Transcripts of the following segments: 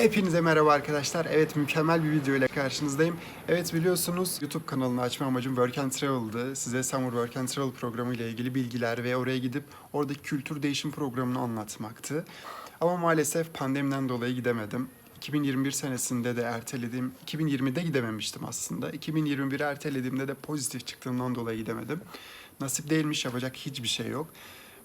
Hepinize merhaba arkadaşlar. Evet mükemmel bir video ile karşınızdayım. Evet biliyorsunuz YouTube kanalını açma amacım Work and Travel'dı. Size Summer Work and Travel programı ile ilgili bilgiler ve oraya gidip oradaki kültür değişim programını anlatmaktı. Ama maalesef pandemiden dolayı gidemedim. 2021 senesinde de erteledim. 2020'de gidememiştim aslında. 2021'i ertelediğimde de pozitif çıktığımdan dolayı gidemedim. Nasip değilmiş yapacak hiçbir şey yok.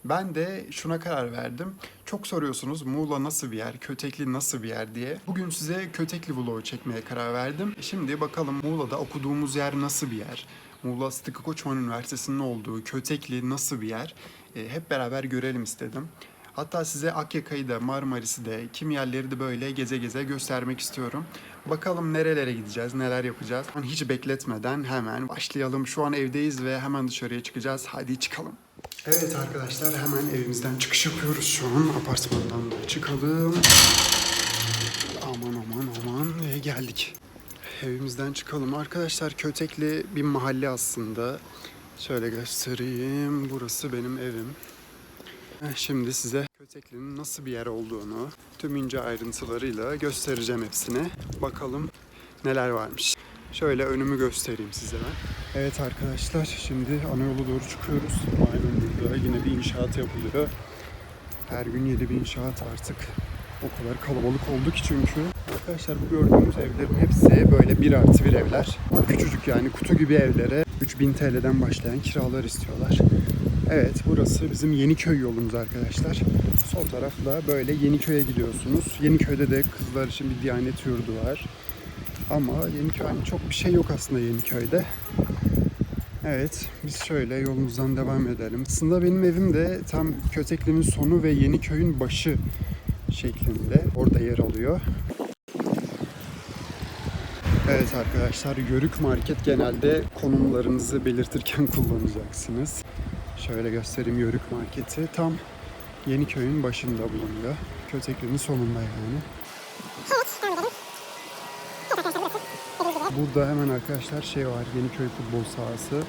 Ben de şuna karar verdim. Çok soruyorsunuz Muğla nasıl bir yer, Kötekli nasıl bir yer diye. Bugün size Kötekli vlogu çekmeye karar verdim. Şimdi bakalım Muğla'da okuduğumuz yer nasıl bir yer? Muğla Sıtkı Koçman Üniversitesi'nin olduğu Kötekli nasıl bir yer? E, hep beraber görelim istedim. Hatta size Akyaka'yı da Marmaris'i de kim yerleri de böyle geze geze göstermek istiyorum. Bakalım nerelere gideceğiz, neler yapacağız. Hiç bekletmeden hemen başlayalım. Şu an evdeyiz ve hemen dışarıya çıkacağız. Hadi çıkalım. Evet arkadaşlar hemen evimizden çıkış yapıyoruz şu an. Apartmandan da çıkalım. Aman aman aman ve geldik. Evimizden çıkalım. Arkadaşlar Kötekli bir mahalle aslında. Şöyle göstereyim. Burası benim evim. Şimdi size Kötekli'nin nasıl bir yer olduğunu tüm ince ayrıntılarıyla göstereceğim hepsini. Bakalım neler varmış. Şöyle önümü göstereyim size ben. Evet arkadaşlar şimdi ana yola doğru çıkıyoruz. Malum burada yine bir inşaat yapılıyor. Her gün yeni bir inşaat artık. O kadar kalabalık oldu ki çünkü. Arkadaşlar bu gördüğümüz evlerin hepsi böyle bir artı bir evler. Ama küçücük yani kutu gibi evlere 3000 TL'den başlayan kiralar istiyorlar. Evet burası bizim Yeniköy yolumuz arkadaşlar. Sol tarafla böyle Yeniköy'e gidiyorsunuz. Yeniköy'de de kızlar için bir Diyanet yurdu var. Ama Yeniköy hani çok bir şey yok aslında Yeniköy'de. Evet, biz şöyle yolumuzdan devam edelim. Aslında benim evim de tam Kötekli'nin sonu ve Yeniköy'ün başı şeklinde. Orada yer alıyor. Evet arkadaşlar, Yörük Market genelde konumlarınızı belirtirken kullanacaksınız. Şöyle göstereyim Yörük Market'i. Tam Yeniköy'ün başında bulunuyor. Kötekli'nin sonunda yani. Burada hemen arkadaşlar şey var, Yeniköy futbol sahası.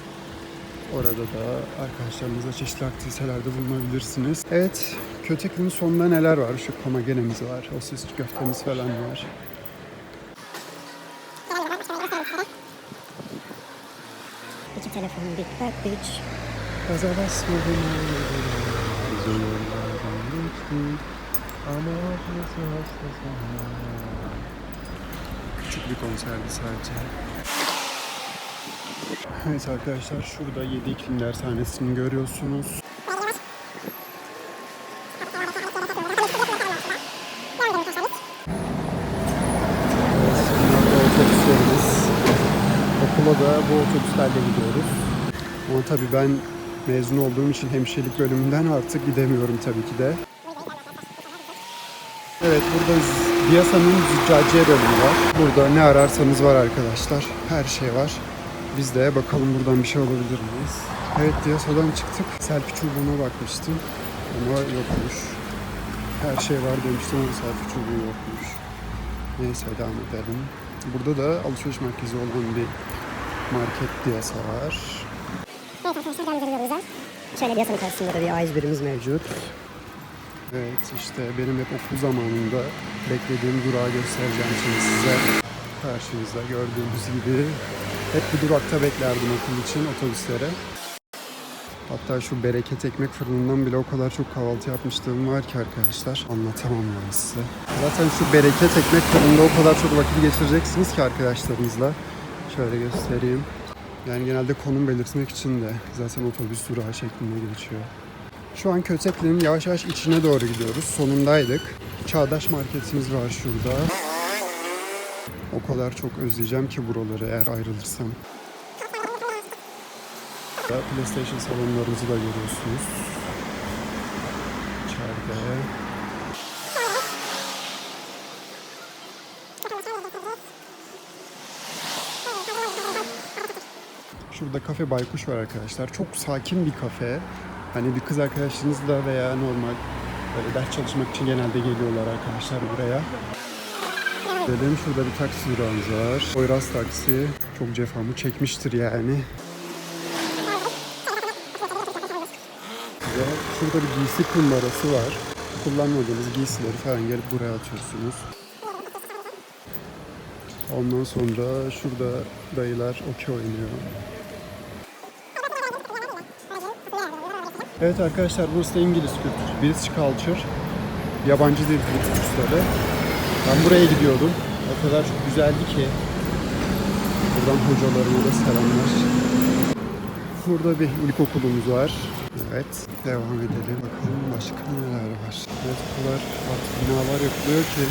Orada da arkadaşlarınızla çeşitli aktivitelerde bulunabilirsiniz. Evet, Kötekli'nin sonunda neler var? Şu pamagenemiz var, o süs köftemiz falan var. İki telefon, bir dört, üç. Gaza basmadım. Ama hastası. Küçük bir konserdi sadece. Evet arkadaşlar şurada 7 iklimler sahnesini görüyorsunuz. Okula da bu otobüslerle gidiyoruz. Ama tabii ben mezun olduğum için hemşirelik bölümünden artık gidemiyorum tabii ki de. Evet burada Diyasa'nın züccaciye bölümü var. Burada ne ararsanız var arkadaşlar. Her şey var. Biz de bakalım buradan bir şey alabilir miyiz? Evet Diyasa'dan çıktık. Selfie çubuğuna bakmıştım. Ama yokmuş. Her şey var demiştim ama selfie çubuğu yokmuş. Neyse devam edelim. Burada da alışveriş merkezi olan bir market Diyasa var. Evet arkadaşlar devam. Şöyle bir yasanın karşısında da bir A101'imiz mevcut. Evet işte benim hep okul zamanında beklediğim durağı göstereceğim şimdi size. Karşınızda gördüğünüz gibi hep bu durakta beklerdim okul için otobüslere. Hatta şu bereket ekmek fırınından bile o kadar çok kahvaltı yapmışlığım var ki arkadaşlar. Anlatamam yani size. Zaten şu bereket ekmek fırında o kadar çok vakit geçireceksiniz ki arkadaşlarınızla. Şöyle göstereyim. Yani genelde konum belirtmek için de zaten otobüs durağı şeklinde geçiyor. Şu an Kötekli'nin yavaş yavaş içine doğru gidiyoruz. Sonundaydık. Çağdaş marketimiz var şurada. O kadar çok özleyeceğim ki buraları eğer ayrılırsam. PlayStation salonlarımızı da görüyorsunuz. İçeride. Şurada kafe Baykuş var arkadaşlar. Çok sakin bir kafe. Hani bir kız arkadaşınızla veya normal böyle ders çalışmak için genelde geliyorlar arkadaşlar buraya. Dedim şurada bir taksi durağımız var. Poyraz taksi. Çok cefamı çekmiştir yani. Ve şurada bir giysi kumbarası var. Kullanmadığınız giysileri falan gelip buraya atıyorsunuz. Ondan sonra şurada dayılar okey oynuyor. Evet arkadaşlar burası da İngiliz kültür. British culture. Yabancı dil kursları. Ben buraya gidiyordum. O kadar çok güzeldi ki. Buradan hocalarıma da selamlar. Burada bir ilkokulumuz var. Evet. Devam edelim. Bakalım başka neler var. Evet bu kadar artık binalar yapılıyor ki.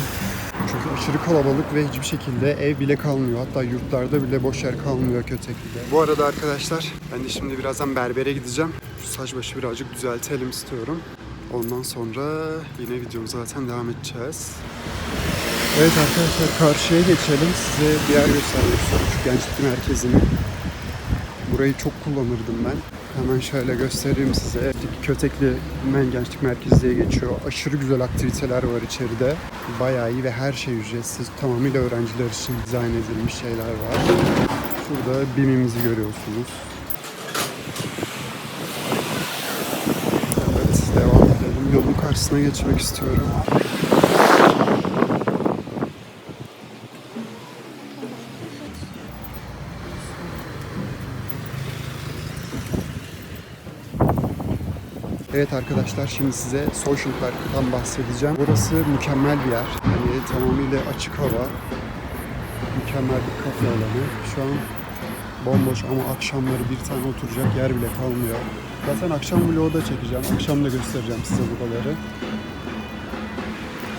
Çünkü aşırı kalabalık ve hiçbir şekilde ev bile kalmıyor. Hatta yurtlarda bile boş yer kalmıyor Kötekli'de. Bu arada arkadaşlar ben de şimdi birazdan berbere gideceğim. Saç başı birazcık düzeltelim istiyorum. Ondan sonra yine videomuza zaten devam edeceğiz. Evet arkadaşlar karşıya geçelim. Size bir yer göstermek istiyorum. Şu gençlik merkezini. Burayı çok kullanırdım ben. Hemen şöyle göstereyim size. Kötekli Men Gençlik Merkezi diye geçiyor. Aşırı güzel aktiviteler var içeride. Bayağı iyi ve her şey ücretsiz. Tamamıyla öğrenciler için dizayn edilmiş şeyler var. Şurada BİM'imizi görüyorsunuz. Evet, devam edelim. Yolun karşısına geçmek istiyorum. Evet arkadaşlar şimdi size Social Park'tan bahsedeceğim. Burası mükemmel bir yer. Yani tamamıyla açık hava. Mükemmel bir kafe alanı. Şu an bomboş ama akşamları bir tane oturacak yer bile kalmıyor. Zaten akşam vlogu da çekeceğim. Akşam da göstereceğim size buraları.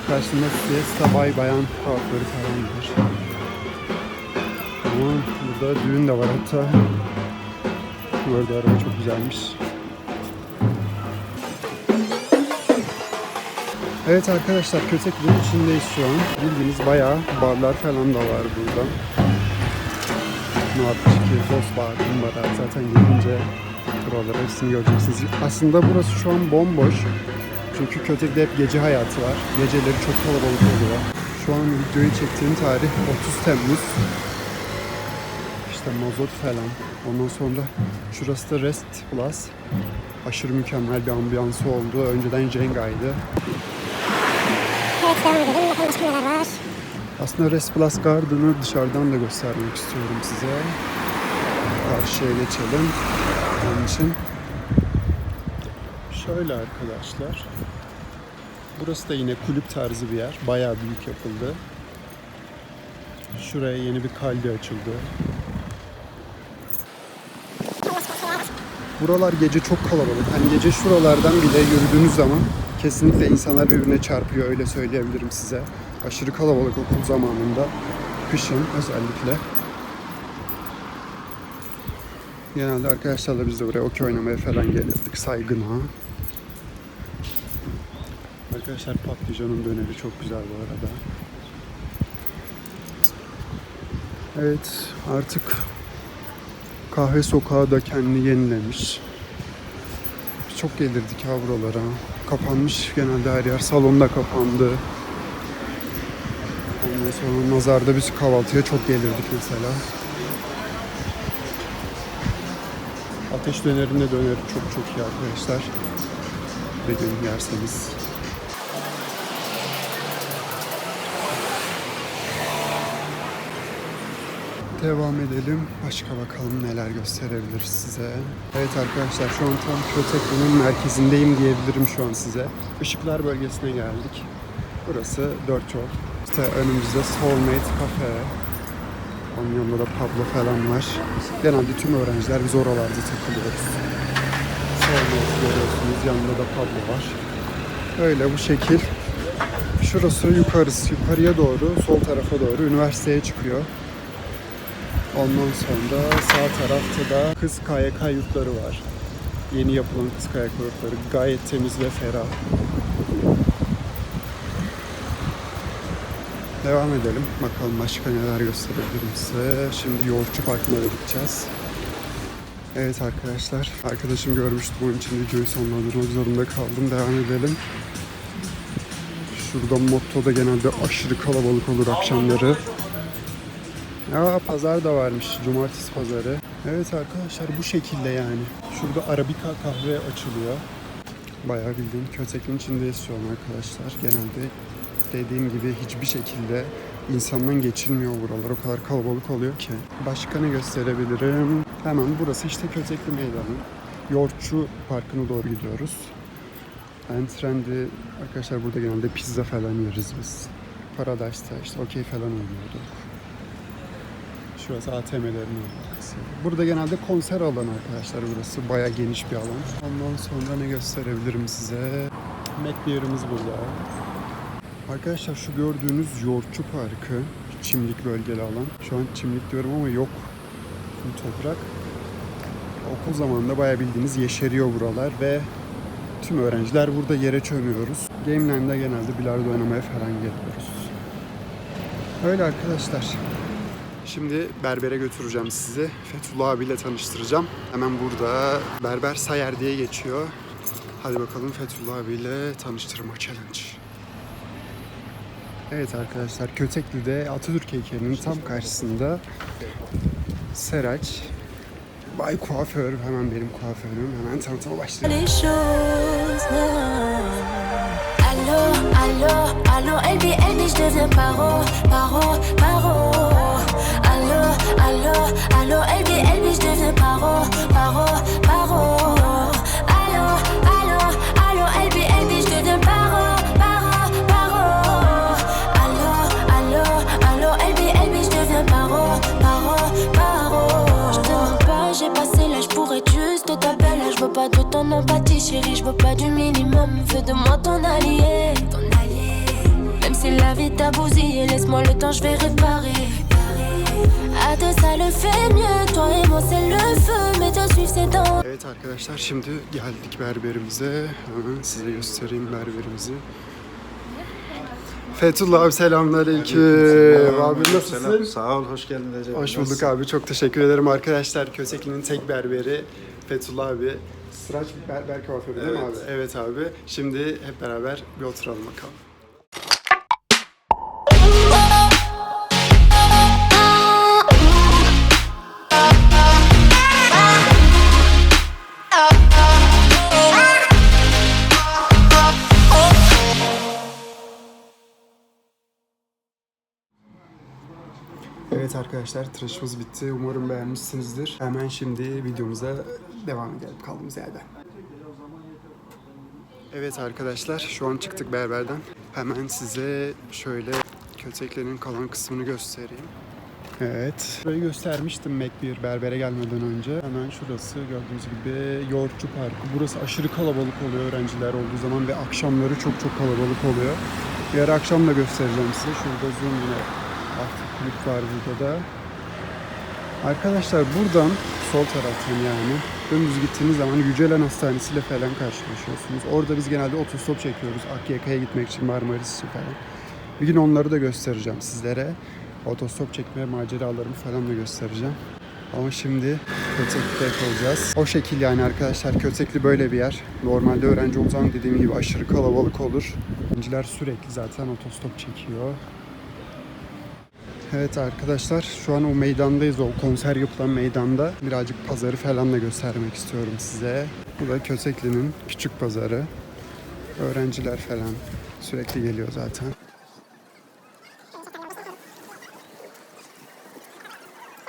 Karşımda Fiesta Bay Bayan kuaförü falan var. Ama burada düğün de var hatta. Bu arada araba çok güzelmiş. Evet arkadaşlar Kötekli'nin içindeyiz şu an. Bildiğiniz bayağı barlar falan da var burada. Muhabbetçi, Boss Bar, Kumbara. Zaten gelince buraları hepsini göreceksiniz. Aslında burası şu an bomboş. Çünkü Kötek'te hep gece hayatı var. Geceleri çok kalabalık oluyor. Şu an videoyu çektiğim tarih 30 Temmuz. İşte mazot falan. Ondan sonra şurası da Rest Plus. Aşırı mükemmel bir ambiyansı oldu. Önceden Jenga'ydı. Evet devam edelim. Bakalım başka neler var. Aslında Rest Plus Garden'ı dışarıdan da göstermek istiyorum size. Karşıya geçelim. Onun için. Şöyle arkadaşlar. Burası da yine kulüp tarzı bir yer. Bayağı büyük yapıldı. Şuraya yeni bir kalde açıldı. Buralar gece çok kalabalık. Hani gece şuralardan bile yürüdüğünüz zaman kesinlikle insanlar birbirine çarpıyor öyle söyleyebilirim size. Aşırı kalabalık okul zamanında. Kışın özellikle. Genelde arkadaşlarla biz de buraya okey oynamaya falan gelirdik saygına. Arkadaşlar patlıcanın döneri çok güzel bu arada. Evet artık kahve sokağı da kendini yenilemiş. Çok gelirdik ha buralara. Kapanmış genelde her yer. Salon da kapandı. Ondan sonra Nazar'da biz kahvaltıya çok gelirdik mesela. Ateş dönerinde döneri çok çok iyi arkadaşlar. Bir gün yerseniz. Devam edelim. Başka bakalım neler gösterebiliriz size. Evet arkadaşlar şu an tam Kötekli'nin merkezindeyim diyebilirim şu an size. Işıklar bölgesine geldik. Burası dört yol. İşte önümüzde Soulmate Cafe. Onun yanında da Pablo falan var. Genelde tüm öğrenciler biz oralarda takılıyoruz. Soulmate görüyorsunuz. Yanında da Pablo var. Öyle bu şekil. Şurası yukarısı. Yukarıya doğru, sol tarafa doğru üniversiteye çıkıyor. Ondan sonra sağ tarafta da kız KYK yurtları var. Yeni yapılan kız KYK yurtları gayet temiz ve ferah. Devam edelim. Bakalım başka neler gösterebilirim size. Şimdi Yoğurtçu Parkı'na gideceğiz. Evet arkadaşlar. Arkadaşım görmüştü bunun için videoyu sonlandırmak zorunda kaldım. Devam edelim. Şurada Motto'da genelde aşırı kalabalık olur akşamları. Aa pazar da varmış. Cumartesi pazarı. Evet arkadaşlar bu şekilde yani. Şurada Arabika kahve açılıyor. Bayağı bildiğin kötekin şu an arkadaşlar. Genelde dediğim gibi hiçbir şekilde insandan geçilmiyor buralar. O kadar kalabalık oluyor ki. Başka ne gösterebilirim? Hemen burası işte Kötekli Meydanı. Yoğurtçu Parkı'na doğru gidiyoruz. En trendi arkadaşlar burada genelde pizza falan yeriz biz. Paradise'da işte okey falan oynuyorduk. Şurası ATM'lerin kısım. Burada genelde konser alanı arkadaşlar burası. Bayağı geniş bir alan. Ondan sonra ne gösterebilirim size? McBeer'imiz burada. Arkadaşlar şu gördüğünüz Yoğurtçu Parkı. Çimlik bölgeli alan. Şu an çimlik diyorum ama yok. Full toprak. Okul zamanında bayağı bildiğiniz yeşeriyor buralar ve tüm öğrenciler burada yere çömüyoruz. Gameland'da genelde bilardo oynamaya falan geliyoruz. Öyle arkadaşlar. Şimdi berbere götüreceğim sizi. Fethullah abiyle tanıştıracağım. Hemen burada Berber Sayer diye geçiyor. Hadi bakalım Fethullah abiyle tanıştırma challenge. Evet arkadaşlar Kötekli'de Atatürk heykelinin tam karşısında Seraç Bay Kuaför hemen benim kuaförüm hemen tanıtıma non. Allô, allô, allô, Elbi, Elbi, je deviens paro, paro, paro. Allô, allô, allô, Elbi, Elbi, je deviens paro, paro, paro. Pas de ton empathie, chérie, je veux pas du minimum. Fais de moi ton allié, ton allié. Même si la vie t'a bousillé, laisse-moi le temps, je vais réparer. À deux, ça le fait mieux. Toi et moi, c'est le feu, mais te suivre, c'est dans. Evet arkadaşlar şimdi geldik berberimize. Hemen size göstereyim berberimizi. Fethullah abi selamünaleyküm. Abi nasılsın? Selam. Sağ ol, hoş geldin Recep. Hoş bulduk Nasılsın? abi. Çok teşekkür ederim arkadaşlar. Kösekli'nin tek berberi Fethullah abi. Sıraç ber berker kuaförü değil mi Evet. abi? Evet abi. Şimdi hep beraber bir oturalım bakalım. Evet arkadaşlar tıraşımız bitti. Umarım beğenmişsinizdir. Hemen şimdi videomuza devam edelim kaldığımız yerden. Evet arkadaşlar şu an çıktık berberden. Hemen size şöyle köteklerin kalan kısmını göstereyim. Evet. Burayı göstermiştim McBeer berbere gelmeden önce. Hemen şurası gördüğünüz gibi Yoğurtçu Parkı. Burası aşırı kalabalık oluyor öğrenciler olduğu zaman ve akşamları çok çok kalabalık oluyor. Diğer akşam da göstereceğim size. Şurada zoom yine aktif kulüp var burada da. Arkadaşlar buradan sol taraftan yani dümdüz gittiğiniz zaman Yücelen Hastanesi ile falan karşılaşıyorsunuz. Orada biz genelde otostop çekiyoruz Akyaka'ya gitmek için Marmaris falan. Bir gün onları da göstereceğim sizlere. Otostop çekme maceralarımı falan da göstereceğim. Ama şimdi Kötekli'de kalacağız. O şekil yani arkadaşlar Kötekli böyle bir yer. Normalde öğrenci zaman dediğim gibi aşırı kalabalık olur. Öğrenciler sürekli zaten otostop çekiyor. Evet arkadaşlar şu an o meydandayız o konser yapılan meydanda. Birazcık pazarı falan da göstermek istiyorum size. Bu da Kösekli'nin küçük pazarı. Öğrenciler falan sürekli geliyor zaten.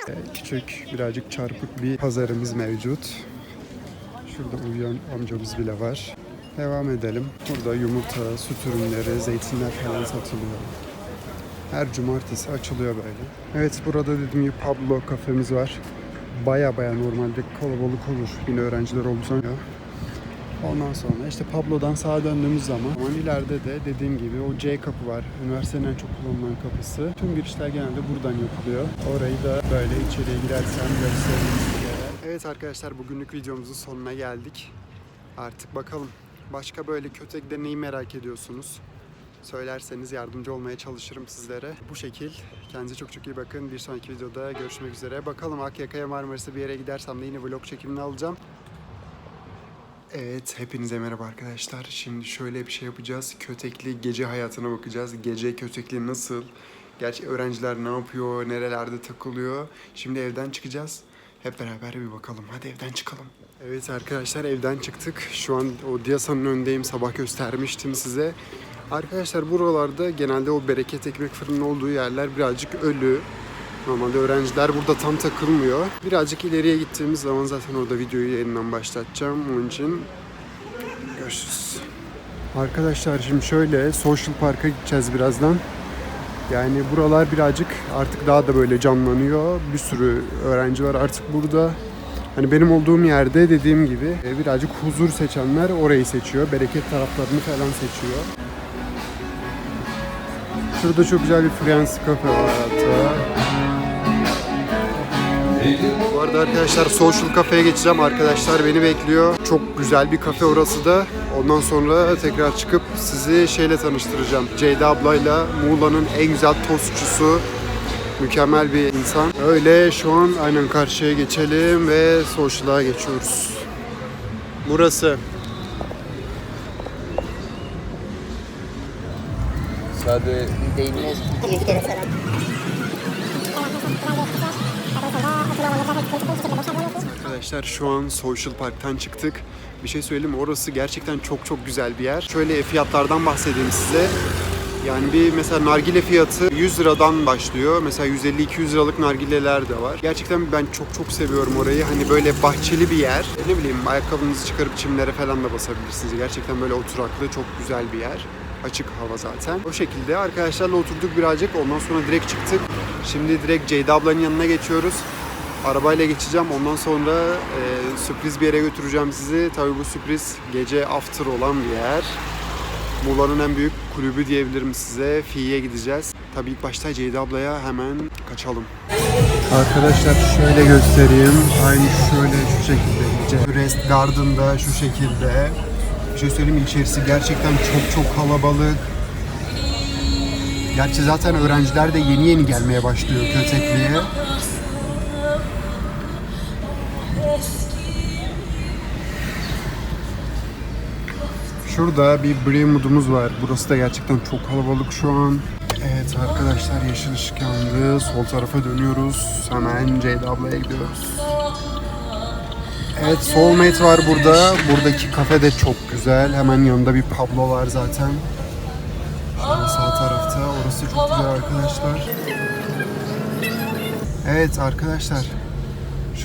Ee, Küçük birazcık çarpık bir pazarımız mevcut. Şurada uyuyan amcamız bile var. Devam edelim. Burada yumurta, süt ürünleri, zeytinler falan satılıyor. Her cumartesi açılıyor böyle. Evet burada dediğim gibi Pablo kafemiz var. Baya baya normalde kalabalık olur yine öğrenciler olduğu zaman. Ondan sonra işte Pablo'dan sağa döndüğümüz zaman ama ileride de dediğim gibi o C kapı var. Üniversitenin en çok kullanılan kapısı. Tüm girişler genelde buradan yapılıyor. Orayı da böyle içeriye girersem göstereyim size. Evet arkadaşlar bugünlük videomuzun sonuna geldik. Artık bakalım başka böyle kötekte neyi merak ediyorsunuz? Söylerseniz yardımcı olmaya çalışırım sizlere. Bu şekil. Kendinize çok çok iyi bakın. Bir sonraki videoda görüşmek üzere. Bakalım Akyaka'ya Marmaris'e bir yere gidersem de yine vlog çekimini alacağım. Evet, hepinize merhaba arkadaşlar. Şimdi şöyle bir şey yapacağız. Kötekli gece hayatına bakacağız. Gece Kötekli nasıl? Gerçi öğrenciler ne yapıyor, nerelerde takılıyor? Şimdi evden çıkacağız. Hep beraber bir bakalım. Hadi evden çıkalım. Evet arkadaşlar evden çıktık. Şu an o Diyasa'nın önündeyim. Sabah göstermiştim size. Arkadaşlar buralarda genelde o bereket ekmek fırının olduğu yerler birazcık ölü. Normalde öğrenciler burada tam takılmıyor. Birazcık ileriye gittiğimiz zaman zaten orada videoyu yeniden başlatacağım. Onun için görüşürüz. Arkadaşlar şimdi şöyle Social Park'a gideceğiz birazdan. Yani buralar birazcık artık daha da böyle canlanıyor. Bir sürü öğrenci var artık burada. Hani benim olduğum yerde dediğim gibi e, birazcık huzur seçenler orayı seçiyor. Bereket taraflarını falan seçiyor. Şurada çok güzel bir Friends kafe var hatta. Bu arada arkadaşlar Social Cafe'ye geçeceğim. Arkadaşlar beni bekliyor. Çok güzel bir kafe orası da. Ondan sonra tekrar çıkıp sizi şeyle tanıştıracağım. Ceyda ablayla Muğla'nın en güzel tostçusu. Mükemmel bir insan. Öyle şu an aynen karşıya geçelim ve Social'a geçiyoruz. Burası. Sade Değilmez. Arkadaşlar şu an Social Park'tan çıktık. Bir şey söyleyeyim? Orası gerçekten çok çok güzel bir yer. Şöyle fiyatlardan bahsedeyim size. Yani bir mesela nargile fiyatı 100 liradan başlıyor. Mesela 150-200 liralık nargileler de var. Gerçekten ben çok çok seviyorum orayı. Hani böyle bahçeli bir yer. Ne bileyim ayakkabınızı çıkarıp çimlere falan da basabilirsiniz. Gerçekten böyle oturaklı çok güzel bir yer. Açık hava zaten. O şekilde arkadaşlarla oturduk birazcık. Ondan sonra direkt çıktık. Şimdi direkt Ceyda ablanın yanına geçiyoruz. Arabayla geçeceğim. Ondan sonra e, sürpriz bir yere götüreceğim sizi. Tabii bu sürpriz gece after olan bir yer. Muğla'nın en büyük kulübü diyebilirim size. Fi'ye gideceğiz. Tabii ilk başta Ceyda ablaya hemen kaçalım. Arkadaşlar şöyle göstereyim. Aynı şöyle şu şekilde. Rest Garden'da şu şekilde. Bir şey söyleyeyim? İçerisi gerçekten çok çok kalabalık. Gerçi zaten öğrenciler de yeni yeni gelmeye başlıyor Kötekli'ye. Şurada bir Bremwood'umuz var. Burası da gerçekten çok kalabalık şu an. Evet arkadaşlar yeşil ışık yandı. Sol tarafa dönüyoruz. Hemen Ceyda ablaya gidiyoruz. Evet Soulmate var burada. Buradaki kafe de çok güzel. Hemen yanında bir Pablo var zaten. Şöyle sağ tarafta. Orası çok güzel arkadaşlar. Evet arkadaşlar.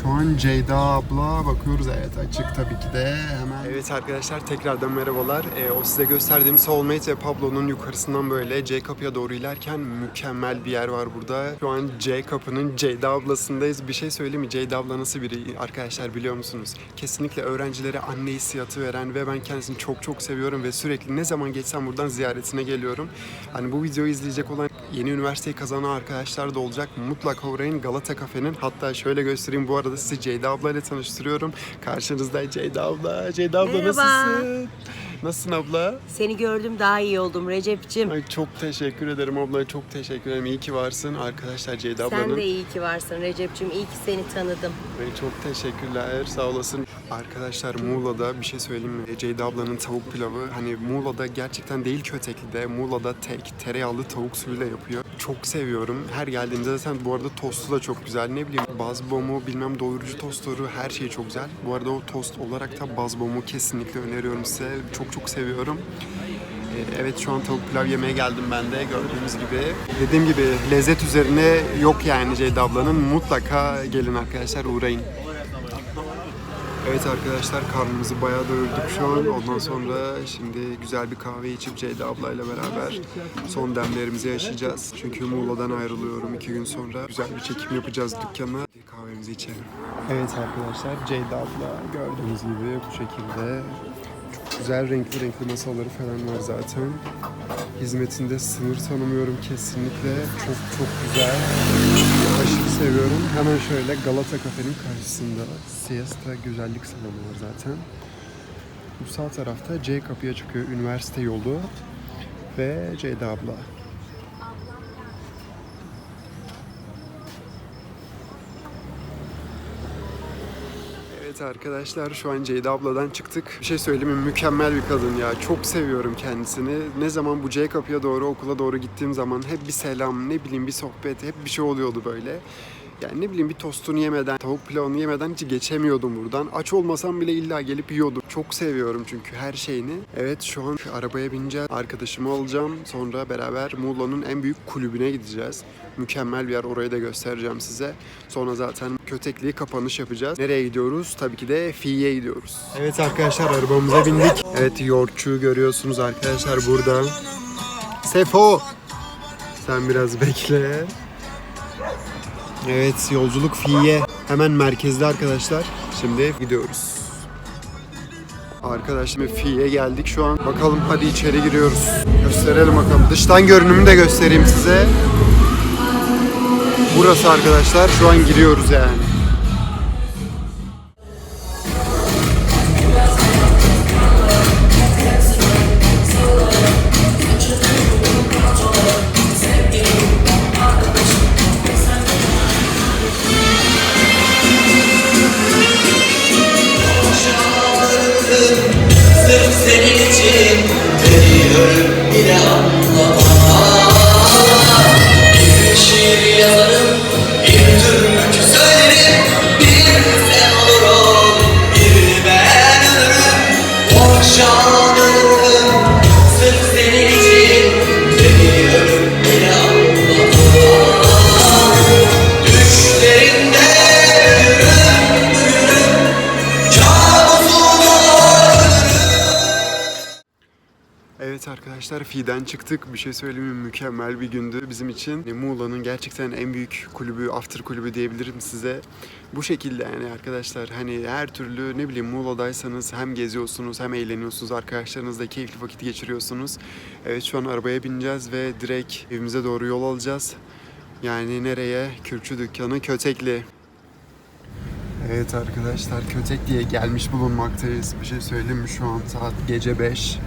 Şu an Ceyda abla bakıyoruz evet açık tabii ki de hemen. Evet arkadaşlar tekrardan merhabalar. Ee, o size gösterdiğim Soulmate ve Pablo'nun yukarısından böyle C kapıya doğru ilerken mükemmel bir yer var burada. Şu an C kapının Ceyda ablasındayız. Bir şey söyleyeyim mi? Ceyda abla nasıl biri arkadaşlar biliyor musunuz? Kesinlikle öğrencilere anne hissiyatı veren ve ben kendisini çok çok seviyorum ve sürekli ne zaman geçsem buradan ziyaretine geliyorum. Hani bu videoyu izleyecek olan yeni üniversiteyi kazanan arkadaşlar da olacak. Mutlaka uğrayın Galata Kafe'nin. Hatta şöyle göstereyim bu arada sizi Ceyda abla ile tanıştırıyorum. Karşınızda Ceyda abla. Ceyda abla Merhaba. nasılsın? Nasılsın abla? Seni gördüm daha iyi oldum Recep'cim. Ay çok teşekkür ederim abla. Çok teşekkür ederim. İyi ki varsın. Arkadaşlar Ceyda ablanın. Sen de iyi ki varsın Recep'cim. İyi ki seni tanıdım. Ay, çok teşekkürler. Sağ olasın. Arkadaşlar Muğla'da bir şey söyleyeyim mi? Ceyda ablanın tavuk pilavı hani Muğla'da gerçekten değil Kötekli'de. Muğla'da tek tereyağlı tavuk suyuyla yapıyor. Çok seviyorum. Her geldiğimde zaten bu arada tostu da çok güzel. Ne bileyim bazbomu bilmem doyurucu tostları her şey çok güzel. Bu arada o tost olarak da bazbomu kesinlikle öneriyorum size. Çok çok seviyorum. Ee, Evet şu an tavuk pilav yemeye geldim ben de gördüğünüz gibi. Dediğim gibi lezzet üzerine yok yani Ceyda ablanın. Mutlaka gelin arkadaşlar uğrayın. Evet arkadaşlar karnımızı bayağı doyurduk şu an. Ondan sonra şimdi güzel bir kahve içip Ceyda ablayla beraber son demlerimizi yaşayacağız. Çünkü Muğla'dan ayrılıyorum iki gün sonra. Güzel bir çekim yapacağız dükkana. Kahvemizi içelim. Evet arkadaşlar Ceyda abla gördüğünüz gibi bu şekilde. Çok güzel renkli renkli masaları falan var zaten. Hizmetinde sınır tanımıyorum kesinlikle. Çok çok güzel. Seviyorum. Hemen şöyle Galata Kafe'nin karşısında Siesta Güzellik Salonu var zaten. Bu sağ tarafta C kapıya çıkıyor üniversite yolu ve Ceyda abla. Arkadaşlar şu an Ceyda abladan çıktık. Bir şey söyleyeyim mi? Mükemmel bir kadın ya. Çok seviyorum kendisini. Ne zaman bu C kapıya doğru okula doğru gittiğim zaman hep bir selam, ne bileyim bir sohbet, hep bir şey oluyordu böyle. Yani ne bileyim bir tostunu yemeden, tavuk pilavını yemeden hiç geçemiyordum buradan. Aç olmasam bile illa gelip yiyordum. Çok seviyorum çünkü her şeyini. Evet şu an arabaya bineceğiz. Arkadaşımı alacağım. Sonra beraber Muğla'nın en büyük kulübüne gideceğiz. Mükemmel bir yer. Orayı da göstereceğim size. Sonra zaten Kötekli'yi kapanış yapacağız. Nereye gidiyoruz? Tabii ki de Fi'ye gidiyoruz. Evet arkadaşlar arabamıza bindik. Evet yoğurtçuyu görüyorsunuz arkadaşlar burada. Sefo! Sen biraz bekle. Evet yolculuk Fi'ye. Hemen merkezde arkadaşlar. Şimdi gidiyoruz. Arkadaşlar Fi'ye geldik şu an. Bakalım hadi içeri giriyoruz. Gösterelim bakalım. Dıştan görünümü de göstereyim size. Burası arkadaşlar. Şu an giriyoruz yani. Evet arkadaşlar Fi'den çıktık. Bir şey söyleyeyim mi? Mükemmel bir gündü bizim için. Yani Muğla'nın gerçekten en büyük kulübü, after kulübü diyebilirim size. Bu şekilde yani arkadaşlar hani her türlü ne bileyim Muğla'daysanız hem geziyorsunuz hem eğleniyorsunuz. Arkadaşlarınızla keyifli vakit geçiriyorsunuz. Evet şu an arabaya bineceğiz ve direkt evimize doğru yol alacağız. Yani nereye? Kürkçü dükkanı Kötekli. Evet arkadaşlar Kötekli'ye gelmiş bulunmaktayız. Bir şey söyleyeyim mi? Şu an saat gece 5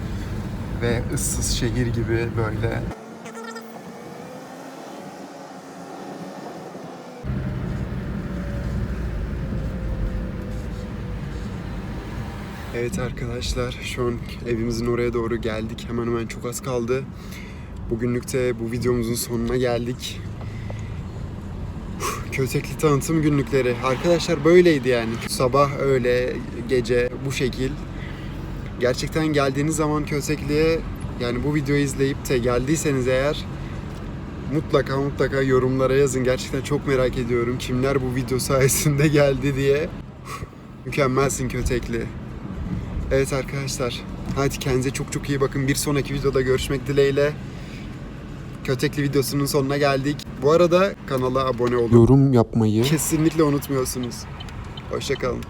ve ıssız şehir gibi böyle. Evet arkadaşlar şu an evimizin oraya doğru geldik. Hemen hemen çok az kaldı. Bugünlük de bu videomuzun sonuna geldik. Kötekli tanıtım günlükleri. Arkadaşlar böyleydi yani. Sabah öyle, gece bu şekil. Gerçekten geldiğiniz zaman Kösekli'ye yani bu videoyu izleyip de geldiyseniz eğer mutlaka mutlaka yorumlara yazın. Gerçekten çok merak ediyorum kimler bu video sayesinde geldi diye. Mükemmelsin Kötekli. Evet arkadaşlar. Hadi kendinize çok çok iyi bakın. Bir sonraki videoda görüşmek dileğiyle. Kötekli videosunun sonuna geldik. Bu arada kanala abone olun. Yorum yapmayı kesinlikle unutmuyorsunuz. Hoşçakalın.